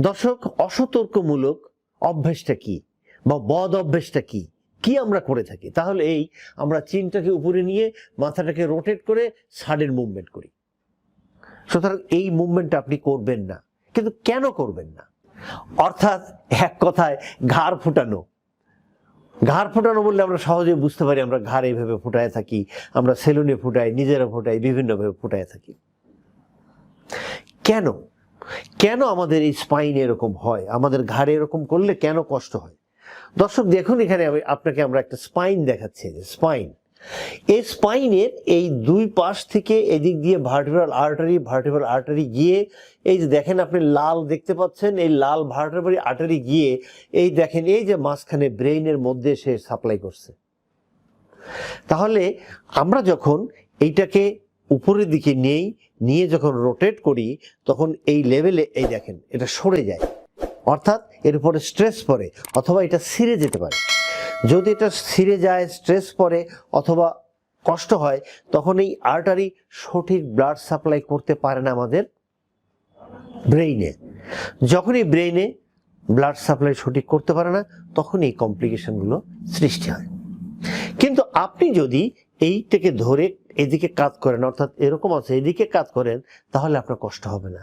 দর্শক, অসতর্কমূলক অভ্যেসটা কি বা বদ অভ্যেসটা কি? কি আমরা করে থাকি? তাহলে এই আমরা চিনটাকে উপরে নিয়ে মাথাটাকে রোটেট করে সাডেন মুভমেন্ট করি। সুতরাং এই মুভমেন্টটা আপনি করবেন না। কিন্তু কেন করবেন না? অর্থাৎ এক কথায় ঘাড় ফুটানো। ঘাড় ফোটানো বললে আমরা সহজে বুঝতে পারি আমরা ঘাড় এইভাবে ফুটায় থাকি, আমরা সেলুনে ফুটাই, নিজেরা ফুটাই, বিভিন্নভাবে ফুটায় থাকি। কেন? কেন আমাদের এই স্পাইন এরকম হয়? আমাদের ঘাড়ে এরকম করলে কেন কষ্ট হয়? দর্শক, দেখুন এখানে আমি আপনাকে আমরা একটা স্পাইন দেখাচ্ছি স্পাইন এই স্পাইনের এই দুই পাশ থেকে এদিক দিয়ে ভার্টিব্রাল আর্টারি ভার্টিব্রাল আর্টারি গিয়ে, এই যে দেখেন আপনি লাল দেখতে পাচ্ছেন, এই লাল ভার্টিব্রাল আর্টারি গিয়ে, এই দেখেন এই যে মাঝখানে ব্রেইনের মধ্যে সে সাপ্লাই করছে। তাহলে আমরা যখন এইটাকে উপরের দিকে নেই, নিয়ে যখন রোটেট করি, তখন এই লেভেলে এই দেখেন, এটা সরে যায়। অর্থাৎ এর উপরে স্ট্রেস পড়ে, অথবা এটা ছিঁড়ে যেতে পারে। যদি এটা ছিঁড়ে যায় স্ট্রেস পড়ে, অথবা কষ্ট হয়, তখন এই আর্টারি সঠিক ব্লাড সাপ্লাই করতে পারে না আমাদের ব্রেইনে যখনই ব্রেইনে ব্লাড সাপ্লাই সঠিক করতে পারে না, তখন এই কমপ্লিকেশনগুলো সৃষ্টি হয়। কিন্তু আপনি যদি এইটাকে ধরে এদিকে কাজ করেন অর্থাৎ এরকম আছে এদিকে কাজ করেন তাহলে আপনার কষ্ট হবে না।